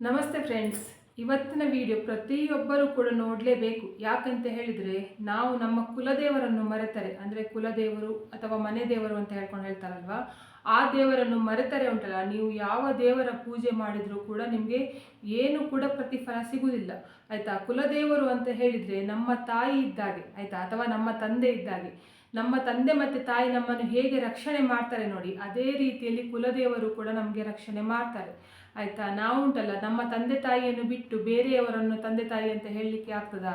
ನಮಸ್ತೆ ಫ್ರೆಂಡ್ಸ್. ಇವತ್ತಿನ ವಿಡಿಯೋ ಪ್ರತಿಯೊಬ್ಬರೂ ಕೂಡ ನೋಡಲೇಬೇಕು. ಯಾಕಂತ ಹೇಳಿದರೆ, ನಾವು ನಮ್ಮ ಕುಲದೇವರನ್ನು ಮರೆತರೆ. ಅಂದರೆ ಕುಲದೇವರು ಅಥವಾ ಮನೆ ದೇವರು ಅಂತ ಹೇಳ್ಕೊಂಡು ಹೇಳ್ತಾರಲ್ವಾ? ಆ ದೇವರನ್ನು ಮರೆತರೆ ಉಂಟಲ್ಲ. ನೀವು ಯಾವ ದೇವರ ಪೂಜೆ ಮಾಡಿದರೂ ಕೂಡ ನಿಮಗೆ ಏನು ಕೂಡ ಪ್ರತಿಫಲ ಸಿಗುವುದಿಲ್ಲ. ಆಯಿತಾ? ಕುಲದೇವರು ಅಂತ ಹೇಳಿದರೆ ನಮ್ಮ ತಾಯಿ ಇದ್ದಾಗೆ. ಆಯಿತಾ? ಅಥವಾ ನಮ್ಮ ತಂದೆ ಇದ್ದಾಗೆ. ನಮ್ಮ ತಂದೆ ಮತ್ತು ತಾಯಿ ನಮ್ಮನ್ನು ಹೇಗೆ ರಕ್ಷಣೆ ಮಾಡ್ತಾರೆ ನೋಡಿ. ಅದೇ ರೀತಿಯಲ್ಲಿ ಕುಲದೇವರು ಕೂಡ ನಮಗೆ ರಕ್ಷಣೆ ಮಾಡ್ತಾರೆ. ಆಯಿತಾ? ನಾವು ಉಂಟಲ್ಲ, ನಮ್ಮ ತಂದೆ ತಾಯಿಯನ್ನು ಬಿಟ್ಟು ಬೇರೆಯವರನ್ನು ತಂದೆ ತಾಯಿ ಅಂತ ಹೇಳಲಿಕ್ಕೆ ಆಗ್ತದಾ?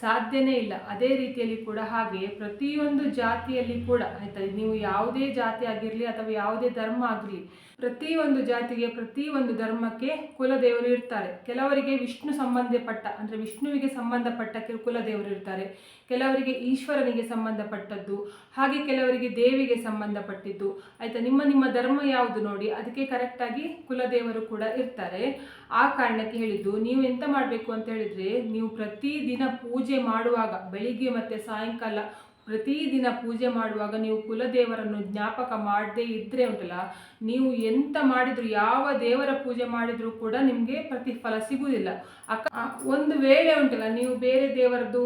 ಸಾಧ್ಯನೇ ಇಲ್ಲ. ಅದೇ ರೀತಿಯಲ್ಲಿ ಕೂಡ ಹಾಗೆ ಪ್ರತಿಯೊಂದು ಜಾತಿಯಲ್ಲಿ ಕೂಡ, ಆಯಿತಾ? ನೀವು ಯಾವುದೇ ಜಾತಿ ಆಗಿರಲಿ ಅಥವಾ ಯಾವುದೇ ಧರ್ಮ ಆಗಲಿ ಪ್ರತಿಯೊಂದು ಜಾತಿಗೆ, ಪ್ರತಿಯೊಂದು ಧರ್ಮಕ್ಕೆ ಕುಲದೇವರು ಇರ್ತಾರೆ. ಕೆಲವರಿಗೆ ವಿಷ್ಣು ಸಂಬಂಧಪಟ್ಟ, ಅಂದರೆ ವಿಷ್ಣುವಿಗೆ ಸಂಬಂಧಪಟ್ಟ ಕುಲದೇವರು ಇರ್ತಾರೆ. ಕೆಲವರಿಗೆ ಈಶ್ವರನಿಗೆ ಸಂಬಂಧಪಟ್ಟದ್ದು, ಹಾಗೆ ಕೆಲವರಿಗೆ ದೇವಿಗೆ ಸಂಬಂಧಪಟ್ಟಿದ್ದು. ಆಯಿತಾ, ನಿಮ್ಮ ನಿಮ್ಮ ಧರ್ಮ ಯಾವುದು ನೋಡಿ, ಅದಕ್ಕೆ ಕರೆಕ್ಟಾಗಿ ಕುಲದೇವರು ಕೂಡ ಇರ್ತಾರೆ. ಆ ಕಾರಣಕ್ಕೆ ಹೇಳಿದ್ದು, ನೀವು ಎಂತ ಮಾಡಬೇಕು ಅಂತ ಹೇಳಿದರೆ, ನೀವು ಪ್ರತಿದಿನ ಪೂಜೆ ಮಾಡುವಾಗ, ಬೆಳಿಗ್ಗೆ ಮತ್ತು ಸಾಯಂಕಾಲ ಪ್ರತಿದಿನ ಪೂಜೆ ಮಾಡುವಾಗ ನೀವು ಕುಲದೇವರನ್ನು ಜ್ಞಾಪಕ ಮಾಡದೇ ಇದ್ದರೆ ಉಂಟಲ್ಲ, ನೀವು ಎಂತ ಮಾಡಿದ್ರು, ಯಾವ ದೇವರ ಪೂಜೆ ಮಾಡಿದರೂ ಕೂಡ ನಿಮಗೆ ಪ್ರತಿಫಲ ಸಿಗುವುದಿಲ್ಲ. ಅಕ್ಕ ಒಂದು ವೇಳೆ ಉಂಟಲ್ಲ, ನೀವು ಬೇರೆ ದೇವರದ್ದು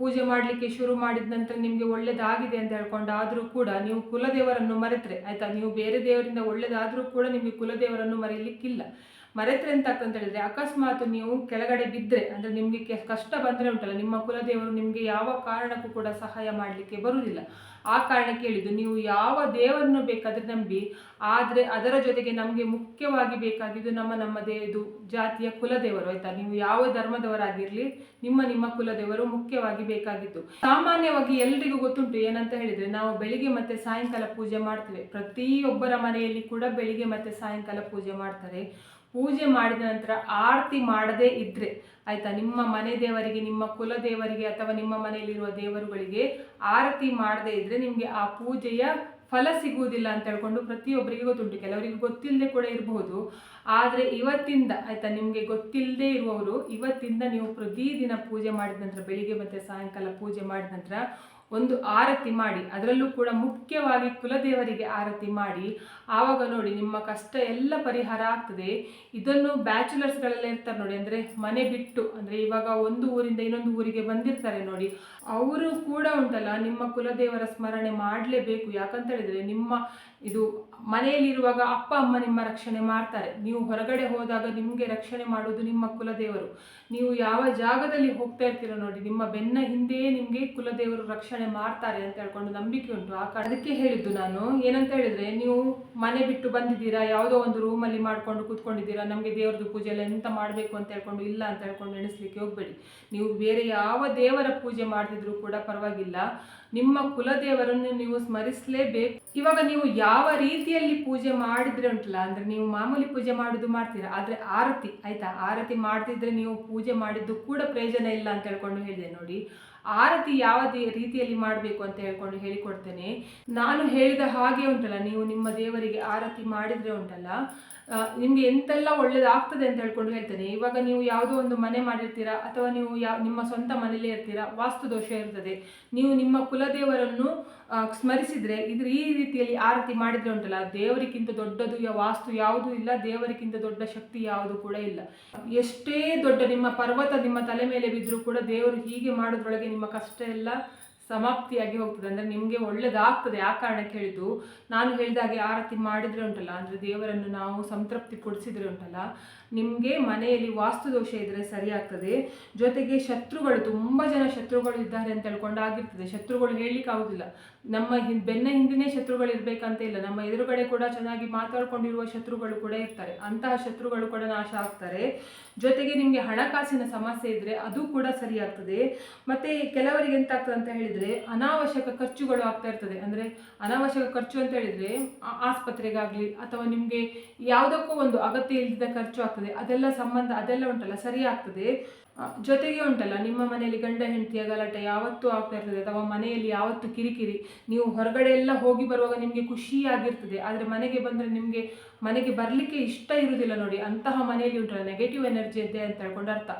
ಪೂಜೆ ಮಾಡಲಿಕ್ಕೆ ಶುರು ಮಾಡಿದ ನಂತರ ನಿಮಗೆ ಒಳ್ಳೇದಾಗಿದೆ ಅಂತ ಹೇಳ್ಕೊಂಡು ಆದರೂ ಕೂಡ ನೀವು ಕುಲದೇವರನ್ನು ಮರೆತರೆ, ಆಯಿತಾ? ನೀವು ಬೇರೆ ದೇವರಿಂದ ಒಳ್ಳೇದಾದ್ರೂ ಕೂಡ ನಿಮಗೆ ಕುಲದೇವರನ್ನು ಮರೀಲಿಕ್ಕಿಲ್ಲ ಮರೆತ್ರೆ ಎಂತ ಅಂತ ಹೇಳಿದ್ರೆ, ಅಕಸ್ಮಾತ್ ನೀವು ಕೆಳಗಡೆ ಬಿದ್ದರೆ ಅಂದರೆ ನಿಮಗೆ ಕಷ್ಟ ಬಂದರೆ ಉಂಟಲ್ಲ, ನಿಮ್ಮ ಕುಲದೇವರು ನಿಮಗೆ ಯಾವ ಕಾರಣಕ್ಕೂ ಕೂಡ ಸಹಾಯ ಮಾಡಲಿಕ್ಕೆ ಬರುವುದಿಲ್ಲ. ಆ ಕಾರಣಕ್ಕೆ ಹೇಳಿದ್ದು, ನೀವು ಯಾವ ದೇವರನ್ನು ಬೇಕಾದರೆ ನಂಬಿ, ಆದರೆ ಅದರ ಜೊತೆಗೆ ನಮಗೆ ಮುಖ್ಯವಾಗಿ ಬೇಕಾಗಿದ್ದು ನಮ್ಮ ನಮ್ಮ ದೇವದು ಜಾತಿಯ ಕುಲದೇವರು, ಆಯ್ತಾ? ನೀವು ಯಾವ ಧರ್ಮದವರಾಗಿರಲಿ, ನಿಮ್ಮ ನಿಮ್ಮ ಕುಲದೇವರು ಮುಖ್ಯವಾಗಿ ಬೇಕಾಗಿತ್ತು ಸಾಮಾನ್ಯವಾಗಿ ಎಲ್ರಿಗೂ ಗೊತ್ತುಂಟು ಏನಂತ ಹೇಳಿದ್ರೆ, ನಾವು ಬೆಳಿಗ್ಗೆ ಮತ್ತೆ ಸಾಯಂಕಾಲ ಪೂಜೆ ಮಾಡ್ತೇವೆ. ಪ್ರತಿಯೊಬ್ಬರ ಮನೆಯಲ್ಲಿ ಕೂಡ ಬೆಳಿಗ್ಗೆ ಮತ್ತೆ ಸಾಯಂಕಾಲ ಪೂಜೆ ಮಾಡ್ತಾರೆ. ಪೂಜೆ ಮಾಡಿದ ನಂತರ ಆರತಿ ಮಾಡದೇ ಇದ್ರೆ, ಆಯ್ತಾ? ನಿಮ್ಮ ಮನೆ ದೇವರಿಗೆ, ನಿಮ್ಮ ಕುಲ ದೇವರಿಗೆ ಅಥವಾ ನಿಮ್ಮ ಮನೆಯಲ್ಲಿರುವ ದೇವರುಗಳಿಗೆ ಆರತಿ ಮಾಡದೇ ಇದ್ರೆ ನಿಮಗೆ ಆ ಪೂಜೆಯ ಫಲ ಸಿಗುವುದಿಲ್ಲ ಅಂತ ಹೇಳ್ಕೊಂಡು ಪ್ರತಿಯೊಬ್ಬರಿಗೆ ಗೊತ್ತುಂಟು. ಕೆಲವರಿಗೆ ಗೊತ್ತಿಲ್ಲದೆ ಕೂಡ ಇರಬಹುದು ಆದರೆ ಇವತ್ತಿಂದ, ಆಯ್ತಾ? ನಿಮಗೆ ಗೊತ್ತಿಲ್ಲದೆ ಇರುವವರು ಇವತ್ತಿಂದ ನೀವು ಪ್ರತಿದಿನ ಪೂಜೆ ಮಾಡಿದ ನಂತರ, ಬೆಳಿಗ್ಗೆ ಮತ್ತು ಸಾಯಂಕಾಲ ಪೂಜೆ ಮಾಡಿದ ನಂತರ ಒಂದು ಆರತಿ ಮಾಡಿ, ಅದರಲ್ಲೂ ಕೂಡ ಮುಖ್ಯವಾಗಿ ಕುಲದೇವರಿಗೆ ಆರತಿ ಮಾಡಿ, ಆವಾಗ ನೋಡಿ ನಿಮ್ಮ ಕಷ್ಟ ಎಲ್ಲ ಪರಿಹಾರ ಆಗ್ತದೆ. ಇದನ್ನು ಬ್ಯಾಚುಲರ್ಸ್ಗಳೆಲ್ಲ ಇರ್ತಾರೆ ನೋಡಿ, ಅಂದರೆ ಮನೆ ಬಿಟ್ಟು, ಅಂದರೆ ಇವಾಗ ಒಂದು ಊರಿಂದ ಇನ್ನೊಂದು ಊರಿಗೆ ಬಂದಿರ್ತಾರೆ ನೋಡಿ. ಅವರು ಕೂಡ ಉಂಟಲ್ಲ, ನಿಮ್ಮ ಕುಲದೇವರ ಸ್ಮರಣೆ ಮಾಡಲೇಬೇಕು. ಯಾಕಂತ ಹೇಳಿದರೆ ನಿಮ್ಮ ಇದು ಮನೆಯಲ್ಲಿರುವಾಗ ಅಪ್ಪ, ಅಮ್ಮ ನಿಮ್ಮ ರಕ್ಷಣೆ ಮಾಡ್ತಾರೆ. ನೀವು ಹೊರಗಡೆ ಹೋದಾಗ ನಿಮಗೆ ರಕ್ಷಣೆ ಮಾಡೋದು ನಿಮ್ಮ ಕುಲದೇವರು. ನೀವು ಯಾವ ಜಾಗದಲ್ಲಿ ಹೋಗ್ತಾ ಇರ್ತೀರೋ ನೋಡಿ, ನಿಮ್ಮ ಬೆನ್ನ ಹಿಂದೆಯೇ ನಿಮಗೆ ಕುಲದೇವರು ರಕ್ಷಣೆ ಮಾಡ್ತಾರೆ ಅಂತ ಹೇಳ್ಕೊಂಡು ನಂಬಿಕೆ ಉಂಟು ಆ ಅದಕ್ಕೆ ಹೇಳಿದ್ದು ನಾನು. ಏನಂತ ಹೇಳಿದ್ರೆ, ನೀವು ಮನೆ ಬಿಟ್ಟು ಬಂದಿದ್ದೀರಾ? ಯಾವುದೋ ಒಂದು ರೂಮಲ್ಲಿ ಮಾಡ್ಕೊಂಡು ಕೂತ್ಕೊಂಡಿದ್ದೀರಾ? ನಮಗೆ ದೇವ್ರದ್ದು ಪೂಜೆ ಎಲ್ಲ ಎಂತ ಮಾಡಬೇಕು ಅಂತ ಹೇಳ್ಕೊಂಡು ಇಲ್ಲ ಅಂತ ಹೇಳ್ಕೊಂಡು ಎಣಿಸ್ಲಿಕ್ಕೆ ಹೋಗಬೇಡಿ. ನೀವು ಬೇರೆ ಯಾವ ದೇವರ ಪೂಜೆ ಮಾಡ್ತಿದ್ರು ಕೂಡ ಪರವಾಗಿಲ್ಲ. ನಿಮ್ಮ ಕುಲದೇವರನ್ನು ನೀವು ಸ್ಮರಿಸಲೇಬೇಕು. ಇವಾಗ ನೀವು ಯಾವ ರೀತಿಯಲ್ಲಿ ಪೂಜೆ ಮಾಡಿದ್ರೆ ಉಂಟಲ್ಲ, ಅಂದ್ರೆ ನೀವು ಮಾಮೂಲಿ ಪೂಜೆ ಮಾಡುದು ಮಾಡ್ತೀರಾ? ಆದ್ರೆ ಆರತಿ, ಆಯ್ತಾ? ಆರತಿ ಮಾಡ್ತಿದ್ರೆ ನೀವು ಪೂಜೆ ಮಾಡಿದ್ದು ಕೂಡ ಪ್ರಯೋಜನ ಇಲ್ಲ ಅಂತ ಹೇಳ್ಕೊಂಡು ಹೇಳಿದೆ ನೋಡಿ. ಆರತಿ ಯಾವ ರೀತಿಯಲ್ಲಿ ಮಾಡಬೇಕು ಅಂತ ಹೇಳ್ಕೊಂಡು ಹೇಳಿಕೊಡ್ತೇನೆ. ನಾನು ಹೇಳಿದ ಹಾಗೆ ಉಂಟಲ್ಲ, ನೀವು ನಿಮ್ಮ ದೇವರಿಗೆ ಆರತಿ ಮಾಡಿದ್ರೆ ಉಂಟಲ್ಲ ನಿಮ್ಗೆ ಎಂತೆಲ್ಲ ಒಳ್ಳೇದಾಗ್ತದೆ ಅಂತ ಹೇಳ್ಕೊಂಡು ಹೇಳ್ತೇನೆ. ಇವಾಗ ನೀವು ಯಾವುದೋ ಒಂದು ಮನೆ ಮಾಡಿರ್ತೀರಾ, ಅಥವಾ ನೀವು ಯಾವ ನಿಮ್ಮ ಸ್ವಂತ ಮನೆಯಲ್ಲೇ ಇರ್ತೀರಾ, ವಾಸ್ತು ದೋಷ ಇರ್ತದೆ. ನೀವು ನಿಮ್ಮ ಕುಲದೇವರನ್ನು ಸ್ಮರಿಸಿದರೆ ಇದ್ರ ಈ ರೀತಿಯಲ್ಲಿ ಆರತಿ ಮಾಡಿದ್ರೆ ಉಂಟಲ್ಲ, ದೇವರಿಗಿಂತ ದೊಡ್ಡದು ಯಾ- ವಾಸ್ತು ಯಾವುದೂ ಇಲ್ಲ, ದೇವರಿಗಿಂತ ದೊಡ್ಡ ಶಕ್ತಿ ಯಾವುದು ಕೂಡ ಇಲ್ಲ. ಎಷ್ಟೇ ದೊಡ್ಡ ನಿಮ್ಮ ಪರ್ವತ ನಿಮ್ಮ ತಲೆ ಮೇಲೆ ಬಿದ್ದರೂ ಕೂಡ ದೇವರು ಹೀಗೆ ಮಾಡೋದ್ರೊಳಗೆ ನಿಮ್ಮ ಕಷ್ಟ ಎಲ್ಲ ಸಮಾಪ್ತಿಯಾಗಿ ಹೋಗ್ತದೆ. ಅಂದರೆ ನಿಮಗೆ ಒಳ್ಳೇದಾಗ್ತದೆ. ಆ ಕಾರಣಕ್ಕೆ ಹೇಳಿದ್ದು, ನಾನು ಹೇಳಿದಾಗೆ ಆರತಿ ಮಾಡಿದರೆ ಉಂಟಲ್ಲ? ಅಂದರೆ ದೇವರನ್ನು ನಾವು ಸಂತೃಪ್ತಿ ಕೊಡಿಸಿದ್ರೆ ಉಂಟಲ್ಲ? ನಿಮಗೆ ಮನೆಯಲ್ಲಿ ವಾಸ್ತು ದೋಷ ಇದ್ದರೆ ಸರಿಯಾಗ್ತದೆ. ಜೊತೆಗೆ ಶತ್ರುಗಳು, ತುಂಬ ಜನ ಶತ್ರುಗಳು ಇದ್ದಾರೆ ಅಂತ ಹೇಳ್ಕೊಂಡು ಆಗಿರ್ತದೆ. ಶತ್ರುಗಳು ಹೇಳಲಿಕ್ಕೆ ಆಗುದಿಲ್ಲ. ನಮ್ಮ ಹಿಂ- ಬೆನ್ನ ಹಿಂದಿನೇ ಶತ್ರುಗಳು ಇರಬೇಕಂತ ಇಲ್ಲ. ನಮ್ಮ ಎದುರುಗಡೆ ಕೂಡ ಚೆನ್ನಾಗಿ ಮಾತಾಡ್ಕೊಂಡಿರುವ ಶತ್ರುಗಳು ಕೂಡ ಇರ್ತಾರೆ. ಅಂತಹ ಶತ್ರುಗಳು ಕೂಡ ನಾಶ ಆಗ್ತಾರೆ. ಜೊತೆಗೆ ನಿಮಗೆ ಹಣಕಾಸಿನ ಸಮಸ್ಯೆ ಇದ್ದರೆ ಅದು ಕೂಡ ಸರಿಯಾಗ್ತದೆ. ಮತ್ತು ಕೆಲವರಿಗೆ ಎಂತ ಆಗ್ತದೆ ಅಂತ ಹೇಳಿದರೆ ಅನಾವಶ್ಯಕ ಖರ್ಚುಗಳು ಆಗ್ತಾ ಇರ್ತದೆ. ಅಂದರೆ ಅನಾವಶ್ಯಕ ಖರ್ಚು ಅಂತ ಹೇಳಿದರೆ ಆಸ್ಪತ್ರೆಗಾಗಲಿ ಅಥವಾ ನಿಮಗೆ ಯಾವುದಕ್ಕೂ ಒಂದು ಅಗತ್ಯ ಇಲ್ಲದ ಖರ್ಚು ಆಗ್ತದೆ. ಅದೆಲ್ಲ ಸಂಬಂಧ ಅದೆಲ್ಲ ಉಂಟಲ್ಲ ಸರಿ ಆಗ್ತದೆ ಆ, ಜೊತೆಗೆ ಉಂಟಲ್ಲ, ನಿಮ್ಮ ಮನೆಯಲ್ಲಿ ಗಂಡ ಹೆಂಡತಿಯ ಗಲಾಟೆ ಯಾವತ್ತೂ ಆಗ್ತಾ ಇರ್ತದೆ, ಅಥವಾ ಮನೆಯಲ್ಲಿ ಯಾವತ್ತು ಕಿರಿಕಿರಿ, ನೀವು ಹೊರಗಡೆ ಎಲ್ಲ ಹೋಗಿ ಬರುವಾಗ ನಿಮಗೆ ಖುಷಿಯಾಗಿರ್ತದೆ, ಆದರೆ ಮನೆಗೆ ಬಂದರೆ ನಿಮಗೆ ಮನೆಗೆ ಬರಲಿಕ್ಕೆ ಇಷ್ಟ ಇರುವುದಿಲ್ಲ ನೋಡಿ. ಅಂತಹ ಮನೆಯಲ್ಲಿ ಉಂಟು ನೆಗೆಟಿವ್ ಎನರ್ಜಿ ಇದೆ ಅಂತ ಹೇಳ್ಕೊಂಡು ಅರ್ಥ.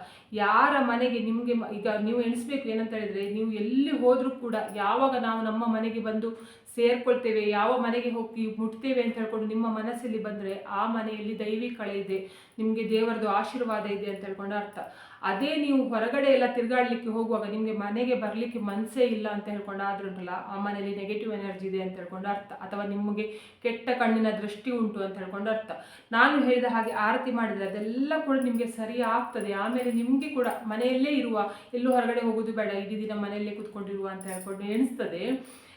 ಯಾರ ಮನೆಗೆ ನಿಮಗೆ ಈಗ ನೀವು ಎಣಿಸ್ಬೇಕು ಏನಂತ ಹೇಳಿದ್ರೆ, ನೀವು ಎಲ್ಲಿ ಹೋದರೂ ಕೂಡ ಯಾವಾಗ ನಾವು ನಮ್ಮ ಮನೆಗೆ ಬಂದು ಸೇರ್ಕೊಳ್ತೇವೆ, ಯಾವ ಮನೆಗೆ ಹೋಗಿ ಮುಟ್ತೇವೆ ಅಂತ ಹೇಳ್ಕೊಂಡು ನಿಮ್ಮ ಮನಸ್ಸಲ್ಲಿ ಬಂದರೆ ಆ ಮನೆಯಲ್ಲಿ ದೈವಿ ಕಳೆ ಇದೆ, ನಿಮಗೆ ದೇವರದು ಆಶೀರ್ವಾದ ಇದೆ ಅಂತ ಹೇಳ್ಕೊಂಡು ಅರ್ಥ. ಅದೇ ನೀವು ಹೊರಗಡೆ ಎಲ್ಲ ತಿರುಗಾಡಲಿಕ್ಕೆ ಹೋಗುವಾಗ ನಿಮಗೆ ಮನೆಗೆ ಬರಲಿಕ್ಕೆ ಮನಸ್ಸೇ ಇಲ್ಲ ಅಂತ ಹೇಳ್ಕೊಂಡು ಆದ್ರೂ ಆ ಮನೆಯಲ್ಲಿ ನೆಗೆಟಿವ್ ಎನರ್ಜಿ ಇದೆ ಅಂತ ಹೇಳ್ಕೊಂಡು ಅರ್ಥ. ಅಥವಾ ನಿಮಗೆ ಕೆಟ್ಟ ಕಣ್ಣಿನ ದೃಷ್ಟಿ ಉಂಟು ಅಂತ ಹೇಳ್ಕೊಂಡು ಅರ್ಥ. ನಾನು ಹೇಳಿದ ಹಾಗೆ ಆರತಿ ಮಾಡಿದರೆ ಅದೆಲ್ಲ ಕೂಡ ನಿಮಗೆ ಸರಿ ಆಗ್ತದೆ. ಆಮೇಲೆ ನಿಮಗೆ ಕೂಡ ಮನೆಯಲ್ಲೇ ಇರುವ, ಎಲ್ಲೂ ಹೊರಗಡೆ ಹೋಗೋದು ಬೇಡ, ಇಡೀ ದಿನ ಮನೆಯಲ್ಲೇ ಕುತ್ಕೊಂಡಿರುವ ಅಂತ ಹೇಳ್ಕೊಂಡು ಎಣಿಸ್ತದೆ.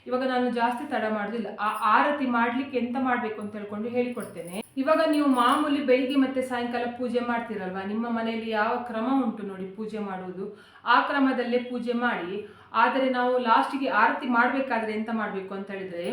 ಇವಾಗ ನಾನು ಜಾಸ್ತಿ ತಡ ಮಾಡೋದಿಲ್ಲ. ಆ ಆರತಿ ಮಾಡ್ಲಿಕ್ಕೆ ಎಂತ ಮಾಡಬೇಕು ಅಂತ ಹೇಳ್ಕೊಂಡು ಹೇಳಿಕೊಡ್ತೇನೆ. ಇವಾಗ ನೀವು ಮಾಮೂಲಿ ಬೆಳಿಗ್ಗೆ ಮತ್ತೆ ಸಾಯಂಕಾಲ ಪೂಜೆ ಮಾಡ್ತೀರಲ್ವಾ? ನಿಮ್ಮ ಮನೆಯಲ್ಲಿ ಯಾವ ಕ್ರಮ ಉಂಟು ನೋಡಿ ಪೂಜೆ ಮಾಡುವುದು? ಆ ಕ್ರಮದಲ್ಲೇ ಪೂಜೆ ಮಾಡಿ, ಆದರೆ ನಾವು ಲಾಸ್ಟಿಗೆ ಆರತಿ ಮಾಡಬೇಕಾದ್ರೆ ಎಂತ ಮಾಡಬೇಕು ಅಂತ ಹೇಳಿದ್ರೆ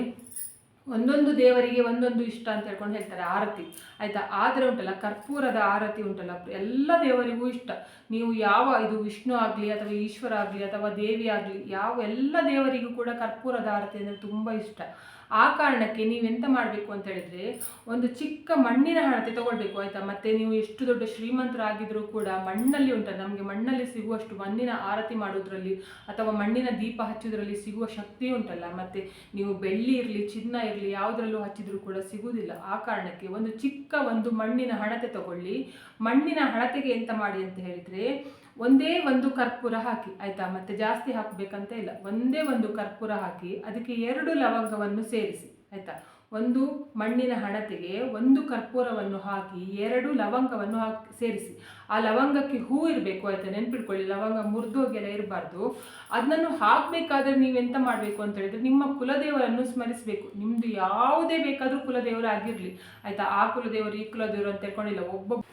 ಒಂದೊಂದು ದೇವರಿಗೆ ಒಂದೊಂದು ಇಷ್ಟ ಅಂತ ಹೇಳ್ಕೊಂಡು ಹೇಳ್ತಾರೆ, ಆರತಿ. ಆಯ್ತಾ? ಆದರೆ ಉಂಟಲ್ಲ, ಕರ್ಪೂರದ ಆರತಿ ಉಂಟಲ್ಲ, ಎಲ್ಲ ದೇವರಿಗೂ ಇಷ್ಟ. ನೀವು ಯಾವ, ಇದು ವಿಷ್ಣು ಆಗಲಿ ಅಥವಾ ಈಶ್ವರ ಆಗಲಿ ಅಥವಾ ದೇವಿ ಆಗಲಿ, ಯಾವ ಎಲ್ಲ ದೇವರಿಗೂ ಕೂಡ ಕರ್ಪೂರದ ಆರತಿ ಅಂದರೆ ತುಂಬ ಇಷ್ಟ. ಆ ಕಾರಣಕ್ಕೆ ನೀವೆಂತ ಮಾಡಬೇಕು ಅಂತ ಹೇಳಿದ್ರೆ, ಒಂದು ಚಿಕ್ಕ ಮಣ್ಣಿನ ಹಣತೆ ತಗೊಳ್ಬೇಕು, ಆಯ್ತಾ? ಮತ್ತೆ ನೀವು ಎಷ್ಟು ದೊಡ್ಡ ಶ್ರೀಮಂತರಾಗಿದ್ರೂ ಕೂಡ ಮಣ್ಣಲ್ಲಿ ಉಂಟಲ್ಲ ನಮಗೆ ಮಣ್ಣಲ್ಲಿ ಸಿಗುವಷ್ಟು ಮಣ್ಣಿನ ಆರತಿ ಮಾಡೋದ್ರಲ್ಲಿ ಅಥವಾ ಮಣ್ಣಿನ ದೀಪ ಹಚ್ಚೋದ್ರಲ್ಲಿ ಸಿಗುವ ಶಕ್ತಿ ಉಂಟಲ್ಲ, ಮತ್ತೆ ನೀವು ಬೆಳ್ಳಿ ಇರಲಿ, ಚಿನ್ನ ಇರಲಿ, ಯಾವುದರಲ್ಲೂ ಹಚ್ಚಿದ್ರೂ ಕೂಡ ಸಿಗುವುದಿಲ್ಲ. ಆ ಕಾರಣಕ್ಕೆ ಒಂದು ಚಿಕ್ಕ ಒಂದು ಮಣ್ಣಿನ ಹಣತೆ ತಗೊಳ್ಳಿ. ಮಣ್ಣಿನ ಹಣತೆಗೆ ಎಂತ ಮಾಡಿ ಅಂತ ಹೇಳಿದ್ರೆ ಒಂದೇ ಒಂದು ಕರ್ಪೂರ ಹಾಕಿ, ಆಯ್ತಾ? ಮತ್ತೆ ಜಾಸ್ತಿ ಹಾಕಬೇಕಂತ ಇಲ್ಲ. ಒಂದೇ ಒಂದು ಕರ್ಪೂರ ಹಾಕಿ, ಅದಕ್ಕೆ ಎರಡು ಲವಂಗವನ್ನು ಸೇರಿಸಿ, ಆಯ್ತಾ? ಒಂದು ಮಣ್ಣಿನ ಹಣತೆಗೆ ಒಂದು ಕರ್ಪೂರವನ್ನು ಹಾಕಿ, ಎರಡು ಲವಂಗವನ್ನು ಹಾಕಿ, ಸೇರಿಸಿ. ಆ ಲವಂಗಕ್ಕೆ ಹೂ ಇರಬೇಕು, ಆಯ್ತಾ? ನೆನ್ಪಿಟ್ಕೊಳ್ಳಿ, ಲವಂಗ ಮುರಿದೋಗೆಲ್ಲ ಇರಬಾರ್ದು. ಅದನ್ನು ಹಾಕಬೇಕಾದ್ರೆ ನೀವೆಂತ ಮಾಡಬೇಕು ಅಂತ ಹೇಳಿದ್ರೆ, ನಿಮ್ಮ ಕುಲದೇವರನ್ನು ಸ್ಮರಿಸಬೇಕು. ನಿಮ್ಮದು ಯಾವುದೇ ಬೇಕಾದರೂ ಕುಲದೇವರು ಆಗಿರಲಿ, ಆಯ್ತಾ? ಆ ಕುಲದೇವರು ಈ ಕುಲದೇವರು ಅಂತ ಹೇಳ್ಕೊಂಡಿಲ್ಲ ಒಬ್ಬೊಬ್ಬ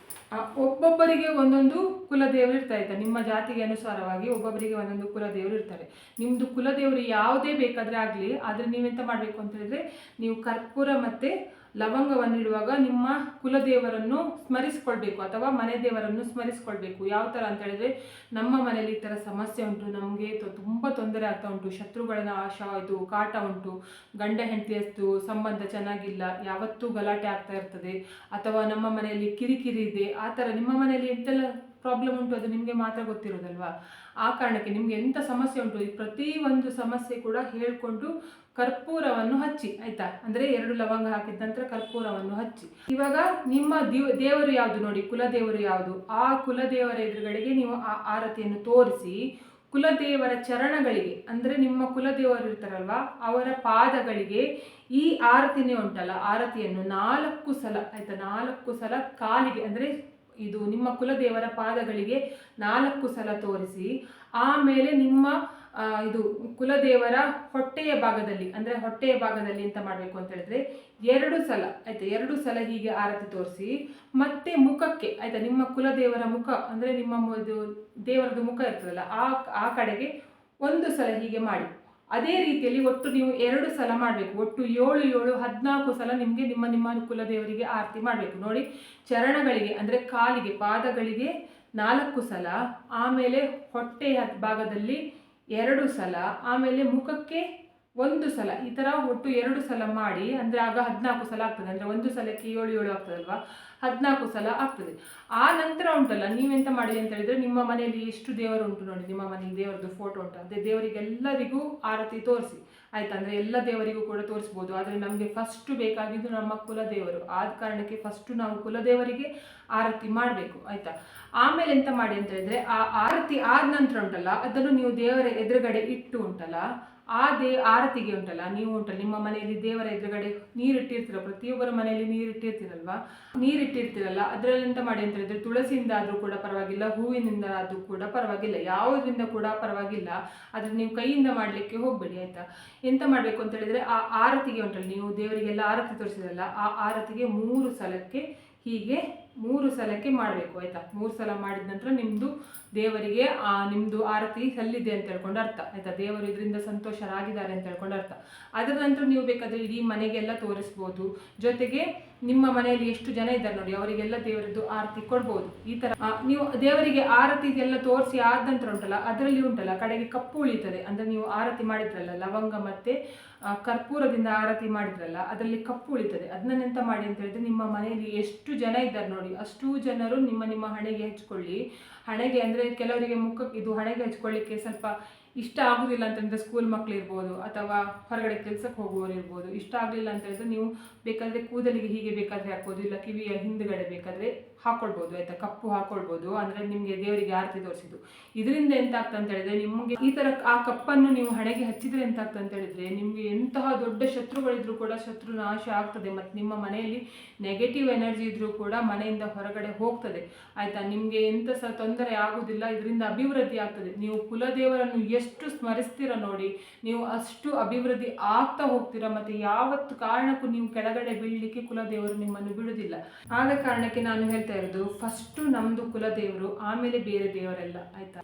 ಒಬ್ಬೊಬ್ಬರಿಗೆ ಒಂದೊಂದು ಕುಲದೇವರು ಇರ್ತಾ ಇದ್ದಾರೆ. ನಿಮ್ಮ ಜಾತಿಗೆ ಅನುಸಾರವಾಗಿ ಒಬ್ಬೊಬ್ಬರಿಗೆ ಒಂದೊಂದು ಕುಲದೇವರು ಇರ್ತಾರೆ. ನಿಮ್ಮದು ಕುಲದೇವರು ಯಾವುದೇ ಬೇಕಾದರೆ ಆಗಲಿ, ಆದರೆ ನೀವೆಂತ ಮಾಡಬೇಕು ಅಂತ ಹೇಳಿದ್ರೆ, ನೀವು ಕರ್ಪೂರ ಮತ್ತು ಲವಂಗವನ್ನು ಇಡುವಾಗ ನಿಮ್ಮ ಕುಲದೇವರನ್ನು ಸ್ಮರಿಸ್ಕೊಳ್ಬೇಕು ಅಥವಾ ಮನೆ ದೇವರನ್ನು ಸ್ಮರಿಸ್ಕೊಳ್ಬೇಕು. ಯಾವ ಥರ ಅಂತ ಹೇಳಿದ್ರೆ, ನಮ್ಮ ಮನೆಯಲ್ಲಿ ಈ ಥರ ಸಮಸ್ಯೆ ಉಂಟು, ನಮಗೆ ತುಂಬ ತೊಂದರೆ ಆಗ್ತಾ ಉಂಟು, ಶತ್ರುಗಳನ್ನ ಆಶ ಇದು ಕಾಟ ಉಂಟು, ಗಂಡ ಹೆಂಡತಿಯಷ್ಟು ಸಂಬಂಧ ಚೆನ್ನಾಗಿಲ್ಲ, ಯಾವತ್ತೂ ಗಲಾಟೆ ಆಗ್ತಾ ಇರ್ತದೆ. ಅಥವಾ ನಮ್ಮ ಮನೆಯಲ್ಲಿ ಕಿರಿಕಿರಿ ಇದೆ, ಆ ಥರ ನಿಮ್ಮ ಮನೆಯಲ್ಲಿ ಎಂತೆಲ್ಲ ಪ್ರಾಬ್ಲಮ್ ಉಂಟು ಅದು ನಿಮಗೆ ಮಾತ್ರ ಗೊತ್ತಿರೋದಲ್ವಾ? ಆ ಕಾರಣಕ್ಕೆ ನಿಮಗೆ ಎಂಥ ಸಮಸ್ಯೆ ಉಂಟು? ಈ ಪ್ರತಿ ಒಂದು ಸಮಸ್ಯೆ ಕೂಡ ಹೇಳ್ಕೊಂಡು ಕರ್ಪೂರವನ್ನು ಹಚ್ಚಿ, ಆಯ್ತಾ? ಅಂದ್ರೆ ಎರಡು ಲವಂಗ ಹಾಕಿದ ನಂತರ ಕರ್ಪೂರವನ್ನು ಹಚ್ಚಿ. ಇವಾಗ ನಿಮ್ಮ ದಿವ್ ದೇವರು ಯಾವುದು ನೋಡಿ? ಕುಲದೇವರು ಯಾವುದು? ಆ ಕುಲದೇವರ ಎದುರುಗಡೆಗೆ ನೀವು ಆ ಆರತಿಯನ್ನು ತೋರಿಸಿ, ಕುಲದೇವರ ಚರಣಗಳಿಗೆ, ಅಂದ್ರೆ ನಿಮ್ಮ ಕುಲದೇವರು ಇರ್ತಾರಲ್ವಾ, ಅವರ ಪಾದಗಳಿಗೆ ಈ ಆರತಿನೇ ಉಂಟಲ್ಲ, ಆರತಿಯನ್ನು ನಾಲ್ಕು ಸಲ, ಆಯ್ತಾ? ನಾಲ್ಕು ಸಲ ಕಾಲಿಗೆ, ಅಂದ್ರೆ ಇದು ನಿಮ್ಮ ಕುಲದೇವರ ಪಾದಗಳಿಗೆ ನಾಲ್ಕು ಸಲ ತೋರಿಸಿ. ಆಮೇಲೆ ನಿಮ್ಮ ಇದು ಕುಲದೇವರ ಹೊಟ್ಟೆಯ ಭಾಗದಲ್ಲಿ, ಅಂದರೆ ಹೊಟ್ಟೆಯ ಭಾಗದಲ್ಲಿ ಎಂತ ಮಾಡಬೇಕು ಅಂತ ಹೇಳಿದ್ರೆ ಎರಡು ಸಲ, ಆಯ್ತಾ, ಎರಡು ಸಲ ಹೀಗೆ ಆರತಿ ತೋರಿಸಿ. ಮತ್ತೆ ಮುಖಕ್ಕೆ, ಆಯ್ತಾ, ನಿಮ್ಮ ಕುಲದೇವರ ಮುಖ, ಅಂದರೆ ನಿಮ್ಮ ಇದು ದೇವರದ್ದು ಮುಖ ಇರ್ತದಲ್ಲ, ಆ ಆ ಕಡೆಗೆ ಒಂದು ಸಲ ಹೀಗೆ ಮಾಡಿ. ಅದೇ ರೀತಿಯಲ್ಲಿ ಒಟ್ಟು ನೀವು ಎರಡು ಸಲ ಮಾಡಬೇಕು. ಒಟ್ಟು ಏಳು ಏಳು, ಹದಿನಾಲ್ಕು ಸಲ ನಿಮಗೆ ನಿಮ್ಮ ನಿಮ್ಮ ಕುಲದೇವರಿಗೆ ಆರತಿ ಮಾಡಬೇಕು. ನೋಡಿ, ಚರಣಗಳಿಗೆ ಅಂದರೆ ಕಾಲಿಗೆ, ಪಾದಗಳಿಗೆ ನಾಲ್ಕು ಸಲ, ಆಮೇಲೆ ಹೊಟ್ಟೆಯ ಭಾಗದಲ್ಲಿ ಎರಡು ಸಲ, ಆಮೇಲೆ ಮುಖಕ್ಕೆ ಒಂದು ಸಲ, ಈ ಥರ ಒಟ್ಟು ಎರಡು ಸಲ ಮಾಡಿ, ಅಂದರೆ ಆಗ ಹದಿನಾಲ್ಕು ಸಲ ಆಗ್ತದೆ, ಅಂದರೆ ಒಂದು ಸಲಕ್ಕೆ ಏಳು ಏಳು ಆಗ್ತದಲ್ವಾ? ಹದಿನಾಲ್ಕು ಸಲ ಆಗ್ತದೆ. ಆ ನಂತರ ಉಂಟಲ್ಲ, ನೀವೆಂತ ಮಾಡಿ ಅಂತ ಹೇಳಿದ್ರೆ ನಿಮ್ಮ ಮನೆಯಲ್ಲಿ ಎಷ್ಟು ದೇವರು ಉಂಟು ನೋಡಿ, ನಿಮ್ಮ ಮನೆಯಲ್ಲಿ ದೇವರದ್ದು ಫೋಟೋ ಉಂಟು. ಅದೇ ದೇವರಿಗೆಲ್ಲರಿಗೂ ಆರತಿ ತೋರಿಸಿ. ಆಯ್ತಾ? ಅಂದರೆ ಎಲ್ಲ ದೇವರಿಗೂ ಕೂಡ ತೋರಿಸ್ಬೋದು. ಆದರೆ ನಮಗೆ ಫಸ್ಟ್ ಬೇಕಾಗಿದ್ದು ನಮ್ಮ ಕುಲದೇವರು. ಆದ ಕಾರಣಕ್ಕೆ ಫಸ್ಟು ನಾವು ಕುಲದೇವರಿಗೆ ಆರತಿ ಮಾಡಬೇಕು. ಆಯ್ತಾ? ಆಮೇಲೆ ಎಂತ ಮಾಡಿ ಅಂತ ಹೇಳಿದ್ರೆ, ಆ ಆರತಿ ಆದ ನಂತರ ಉಂಟಲ್ಲ, ಅದನ್ನು ನೀವು ದೇವರ ಎದುರುಗಡೆ ಇಟ್ಟು ಉಂಟಲ್ಲ ಆ ದೇ, ಆರತಿಗೆ ಉಂಟಲ್ಲ, ನೀವು ಉಂಟಲ್ಲ, ನಿಮ್ಮ ಮನೆಯಲ್ಲಿ ದೇವರ ಎದುರುಗಡೆ ನೀರಿಟ್ಟಿರ್ತೀರ, ಪ್ರತಿಯೊಬ್ಬರ ಮನೆಯಲ್ಲಿ ನೀರಿಟ್ಟಿರ್ತೀರಲ್ವಾ? ನೀರಿಟ್ಟಿರ್ತೀರಲ್ಲ, ಅದರಲ್ಲಿ ಎಂತ ಮಾಡಿ ಅಂತ ಹೇಳಿದ್ರೆ ತುಳಸಿಯಿಂದ ಆದರೂ ಕೂಡ ಪರವಾಗಿಲ್ಲ ಹೂವಿನಿಂದ ಆದರೂ ಕೂಡ ಪರವಾಗಿಲ್ಲ, ಯಾವುದರಿಂದ ಕೂಡ ಪರವಾಗಿಲ್ಲ, ಆದರೆ ನೀವು ಕೈಯಿಂದ ಮಾಡಲಿಕ್ಕೆ ಹೋಗಬೇಡಿ, ಆಯಿತಾ? ಎಂತ ಮಾಡಬೇಕು ಅಂತ ಹೇಳಿದ್ರೆ, ಆ ಆರತಿಗೆ ಉಂಟಲ್ಲ, ನೀವು ದೇವರಿಗೆಲ್ಲ ಆರತಿ ತೋರಿಸಿದ್ರಲ್ಲ, ಆ ಆರತಿಗೆ ಮೂರು ಸಲಕ್ಕೆ ಹೀಗೆ ಮೂರು ಸಲಕ್ಕೆ ಮಾಡಬೇಕು, ಆಯ್ತಾ? ಮೂರು ಸಲ ಮಾಡಿದ ನಂತರ ನಿಮ್ಮದು ದೇವರಿಗೆ, ಆ ನಿಮ್ಮದು ಆರತಿ ಸಲ್ಲಿದೆ ಅಂತ ಹೇಳ್ಕೊಂಡು ಅರ್ಥ, ಆಯ್ತಾ? ದೇವರು ಇದರಿಂದ ಸಂತೋಷರಾಗಿದ್ದಾರೆ ಅಂತ ಹೇಳ್ಕೊಂಡು ಅರ್ಥ. ಅದರ ನಂತರ ನೀವು ಬೇಕಾದರೆ ಇಡೀ ಮನೆಗೆಲ್ಲ ತೋರಿಸ್ಬೋದು. ಜೊತೆಗೆ ನಿಮ್ಮ ಮನೆಯಲ್ಲಿ ಎಷ್ಟು ಜನ ಇದ್ದಾರೆ ನೋಡಿ, ಅವರಿಗೆಲ್ಲ ದೇವರದ್ದು ಆರತಿ ಕೊಡ್ಬೋದು. ಈ ತರ ನೀವು ದೇವರಿಗೆ ಆರತಿ ಎಲ್ಲ ತೋರಿಸಿ ಆದ ನಂತರ ಉಂಟಲ್ಲ, ಅದರಲ್ಲಿ ಉಂಟಲ್ಲ, ಕಡೆಗೆ ಕಪ್ಪು ಉಳಿತದೆ. ಅಂದ್ರೆ ನೀವು ಆರತಿ ಮಾಡಿದ್ರಲ್ಲ, ಲವಂಗ ಮತ್ತೆ ಕರ್ಪೂರದಿಂದ ಆರತಿ ಮಾಡಿದ್ರಲ್ಲ, ಅದರಲ್ಲಿ ಕಪ್ಪು ಉಳಿತದೆ. ಅದನ್ನೆಂತ ಮಾಡಿ ಅಂತ ಹೇಳಿದ್ರೆ, ನಿಮ್ಮ ಮನೆಯಲ್ಲಿ ಎಷ್ಟು ಜನ ಇದ್ದಾರೆ ನೋಡಿ, ಅಷ್ಟು ಜನರು ನಿಮ್ಮ ನಿಮ್ಮ ಹಣೆಗೆ ಹಚ್ಕೊಳ್ಳಿ. ಹಣೆಗೆ ಅಂದ್ರೆ ಕೆಲವರಿಗೆ ಮುಖಕ್ಕೆ ಇದು ಹಣೆಗೆ ಹಚ್ಕೊಳ್ಳಿಕ್ಕೆ ಸ್ವಲ್ಪ ಇಷ್ಟ ಆಗೋದಿಲ್ಲ ಅಂತಂದರೆ ಸ್ಕೂಲ್ ಮಕ್ಳು ಇರ್ಬೋದು ಅಥವಾ ಹೊರಗಡೆ ಕೆಲಸಕ್ಕೆ ಹೋಗುವವರು ಇರ್ಬೋದು, ಇಷ್ಟ ಆಗಲಿಲ್ಲ ಅಂತ ಹೇಳಿದ್ರೆ ನೀವು ಬೇಕಾದರೆ ಕೂದಲಿಗೆ ಹೀಗೆ ಬೇಕಾದರೆ ಹಾಕ್ಬೋದು, ಇಲ್ಲ ಕಿವಿಯ ಹಿಂದುಗಡೆ ಬೇಕಾದರೆ ಹಾಕೊಳ್ಬೋದು, ಆಯ್ತಾ? ಕಪ್ಪು ಹಾಕೊಳ್ಬೋದು, ಅಂದರೆ ನಿಮಗೆ ದೇವರಿಗೆ ಆರತಿ ತೋರಿಸಿದ್ದು. ಇದರಿಂದ ಎಂತ ಆಗ್ತದೆ ಅಂತ ಹೇಳಿದ್ರೆ ನಿಮಗೆ ಈ ಥರ ಆ ಕಪ್ಪನ್ನು ನೀವು ಹಣೆಗೆ ಹಚ್ಚಿದ್ರೆ ಎಂತ ಆಗ್ತದೆ ಅಂತ ಹೇಳಿದ್ರೆ ನಿಮಗೆ ಎಂತಹ ದೊಡ್ಡ ಶತ್ರುಗಳಿದ್ರು ಕೂಡ ಶತ್ರು ನಾಶ ಆಗ್ತದೆ ಮತ್ತು ನಿಮ್ಮ ಮನೆಯಲ್ಲಿ ನೆಗೆಟಿವ್ ಎನರ್ಜಿ ಇದ್ರೂ ಕೂಡ ಮನೆಯಿಂದ ಹೊರಗಡೆ ಹೋಗ್ತದೆ. ಆಯ್ತಾ? ನಿಮಗೆ ಎಂತ ಸಹ ತೊಂದರೆ ಆಗುವುದಿಲ್ಲ ಇದರಿಂದ ಅಭಿವೃದ್ಧಿ ಆಗ್ತದೆ. ನೀವು ಕುಲದೇವರನ್ನು ಎಷ್ಟು ಸ್ಮರಿಸ್ತೀರ ನೋಡಿ, ನೀವು ಅಷ್ಟು ಅಭಿವೃದ್ಧಿ ಆಗ್ತಾ ಹೋಗ್ತೀರಾ, ಮತ್ತು ಯಾವತ್ತು ಕಾರಣಕ್ಕೂ ನೀವು ಕೆಳಗಡೆ ಬೀಳಲಿಕ್ಕೆ ಕುಲದೇವರು ನಿಮ್ಮನ್ನು ಬಿಡುವುದಿಲ್ಲ ಆದ ಕಾರಣಕ್ಕೆ ನಾನು ಹೇಳ್ತಾ ಇರೋದು ಫಸ್ಟು ನಮ್ಮದು ಕುಲದೇವರು ಆಮೇಲೆ ಬೇರೆ ದೇವರೆಲ್ಲ, ಆಯ್ತಾ?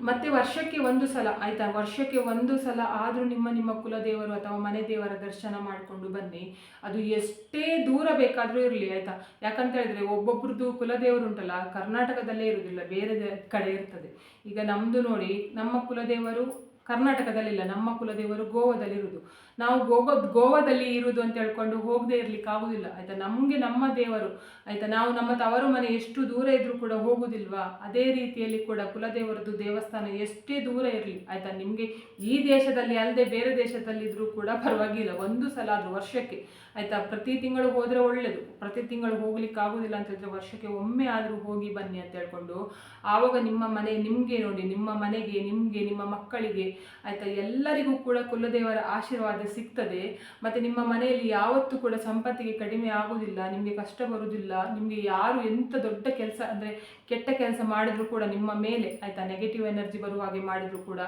ಮತ್ತೆ ವರ್ಷಕ್ಕೆ ಒಂದು ಸಲ, ಆಯ್ತಾ? ವರ್ಷಕ್ಕೆ ಒಂದು ಸಲ ಆದರೂ ನಿಮ್ಮ ನಿಮ್ಮ ಕುಲದೇವರು ಅಥವಾ ಮನೆ ದೇವರ ದರ್ಶನ ಮಾಡಿಕೊಂಡು ಬನ್ನಿ. ಅದು ಎಷ್ಟೇ ದೂರ ಬೇಕಾದರೂ ಇರಲಿ, ಆಯ್ತಾ? ಯಾಕಂತ ಹೇಳಿದ್ರೆ, ಒಬ್ಬೊಬ್ರದ್ದು ಕುಲದೇವರು ಉಂಟಲ್ಲ, ಕರ್ನಾಟಕದಲ್ಲೇ ಇರೋದಿಲ್ಲ ಬೇರೆ ಕಡೆ ಇರ್ತದೆ. ಈಗ ನಮ್ಮದು ನೋಡಿ, ನಮ್ಮ ಕುಲದೇವರು ಕರ್ನಾಟಕದಲ್ಲಿಲ್ಲ, ನಮ್ಮ ಕುಲದೇವರು ಗೋವಾದಲ್ಲಿರುವುದು. ನಾವು ಗೋವಾ ಗೋವಾದಲ್ಲಿ ಇರುವುದು ಅಂತ ಹೇಳ್ಕೊಂಡು ಹೋಗದೆ ಇರ್ಲಿಕ್ಕೆ ಆಗುದಿಲ್ಲ. ಆಯ್ತಾ? ನಮಗೆ ನಮ್ಮ ದೇವರು, ಆಯ್ತಾ? ನಾವು ನಮ್ಮ ತವರು ಮನೆ ಎಷ್ಟು ದೂರ ಇದ್ರೂ ಕೂಡ ಹೋಗುದಿಲ್ವಾ? ಅದೇ ರೀತಿಯಲ್ಲಿ ಕೂಡ ಕುಲದೇವರದ್ದು ದೇವಸ್ಥಾನ ಎಷ್ಟೇ ದೂರ ಇರಲಿ, ಆಯ್ತಾ? ನಿಮಗೆ ಈ ದೇಶದಲ್ಲಿ ಅಲ್ಲದೆ ಬೇರೆ ದೇಶದಲ್ಲಿ ಇದ್ರೂ ಕೂಡ ಪರವಾಗಿಲ್ಲ. ಒಂದು ಸಲ ಆದ್ರೂ ವರ್ಷಕ್ಕೆ, ಆಯ್ತಾ? ಪ್ರತಿ ತಿಂಗಳು ಹೋದ್ರೆ ಒಳ್ಳೇದು. ಪ್ರತಿ ತಿಂಗಳು ಹೋಗ್ಲಿಕ್ಕೆ ಆಗುದಿಲ್ಲ ಅಂತ ಹೇಳಿದ್ರೆ ವರ್ಷಕ್ಕೆ ಒಮ್ಮೆ ಆದ್ರೂ ಹೋಗಿ ಬನ್ನಿ ಅಂತ ಹೇಳ್ಕೊಂಡು, ಆವಾಗ ನಿಮ್ಮ ಮನೆ ನಿಮ್ಗೆ ನೋಡಿ, ನಿಮ್ಮ ಮನೆಗೆ, ನಿಮ್ಗೆ, ನಿಮ್ಮ ಮಕ್ಕಳಿಗೆ, ಆಯ್ತಾ? ಎಲ್ಲರಿಗೂ ಕೂಡ ಕುಲದೇವರ ಆಶೀರ್ವಾದ ಸಿಗ್ತದೆ. ಮತ್ತೆ ನಿಮ್ಮ ಮನೆಯಲ್ಲಿ ಯಾವತ್ತೂ ಕೂಡ ಸಂಪತ್ತಿಗೆ ಕಡಿಮೆ ಆಗೋದಿಲ್ಲ ನಿಮಗೆ ಕಷ್ಟ ಬರುವುದಿಲ್ಲ, ನಿಮಗೆ ಯಾರು ಎಂತ ದೊಡ್ಡ ಕೆಲಸ ಅಂದ್ರೆ ಕೆಟ್ಟ ಕೆಲಸ ಮಾಡಿದರೂ ಕೂಡ ನಿಮ್ಮ ಮೇಲೆ ಆಯಿತಾ ನೆಗೆಟಿವ್ ಎನರ್ಜಿ ಬರುವ ಹಾಗೆ ಮಾಡಿದರೂ ಕೂಡ,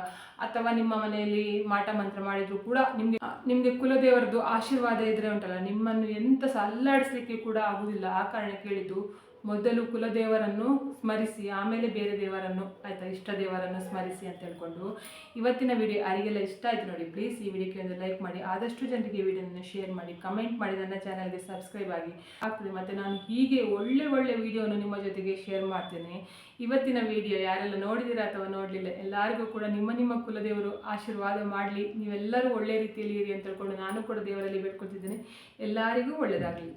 ಅಥವಾ ನಿಮ್ಮ ಮನೆಯಲ್ಲಿ ಮಾಟ ಮಂತ್ರ ಮಾಡಿದರೂ ಕೂಡ ನಿಮಗೆ ನಿಮಗೆ ಕುಲದೇವರದ್ದು ಆಶೀರ್ವಾದ ಇದ್ರೆ ಉಂಟಲ್ಲ, ನಿಮ್ಮನ್ನು ಎಂತ ಸಹ ಅಲ್ಲಾಡಿಸ್ಲಿಕ್ಕೆ ಕೂಡ ಆಗುವುದಿಲ್ಲ, ಆ ಕಾರಣ ಕೇಳಿದ್ದು. ಮೊದಲು ಕುಲದೇವರನ್ನು ಸ್ಮರಿಸಿ, ಆಮೇಲೆ ಬೇರೆ ದೇವರನ್ನು, ಆಯಿತಾ, ಇಷ್ಟ ದೇವರನ್ನು ಸ್ಮರಿಸಿ ಅಂತ ಹೇಳ್ಕೊಂಡು ಇವತ್ತಿನ ವಿಡಿಯೋ ಯಾರಿಗೆಲ್ಲ ಇಷ್ಟ ಆಯ್ತು ನೋಡಿ ಪ್ಲೀಸ್ ಈ ವಿಡಿಯೋಕ್ಕೆ ಒಂದು ಲೈಕ್ ಮಾಡಿ, ಆದಷ್ಟು ಜನರಿಗೆ ವಿಡಿಯೋನ ಶೇರ್ ಮಾಡಿ ಕಮೆಂಟ್ ಮಾಡಿ, ನನ್ನ ಚಾನಲ್ಗೆ ಸಬ್ಸ್ಕ್ರೈಬ್ ಆಗಿ. ಆಗ್ತದೆ, ಮತ್ತು ನಾನು ಹೀಗೆ ಒಳ್ಳೆ ಒಳ್ಳೆ ವಿಡಿಯೋನ ನಿಮ್ಮ ಜೊತೆಗೆ ಶೇರ್ ಮಾಡ್ತೇನೆ. ಇವತ್ತಿನ ವಿಡಿಯೋ ಯಾರೆಲ್ಲ ನೋಡಿದಿರ ಅಥವಾ ನೋಡಲಿಲ್ಲ, ಎಲ್ಲರಿಗೂ ಕೂಡ ನಿಮ್ಮ ನಿಮ್ಮ ಕುಲದೇವರು ಆಶೀರ್ವಾದ ಮಾಡಲಿ. ನೀವೆಲ್ಲರೂ ಒಳ್ಳೆ ರೀತಿಯಲ್ಲಿ ಇರಿ ಅಂತ ಹೇಳ್ಕೊಂಡು ನಾನು ಕೂಡ ದೇವರಲ್ಲಿ ಬೇಡ್ಕೊಳ್ತಿದ್ದೇನೆ. ಎಲ್ಲರಿಗೂ ಒಳ್ಳೆಯದಾಗಲಿ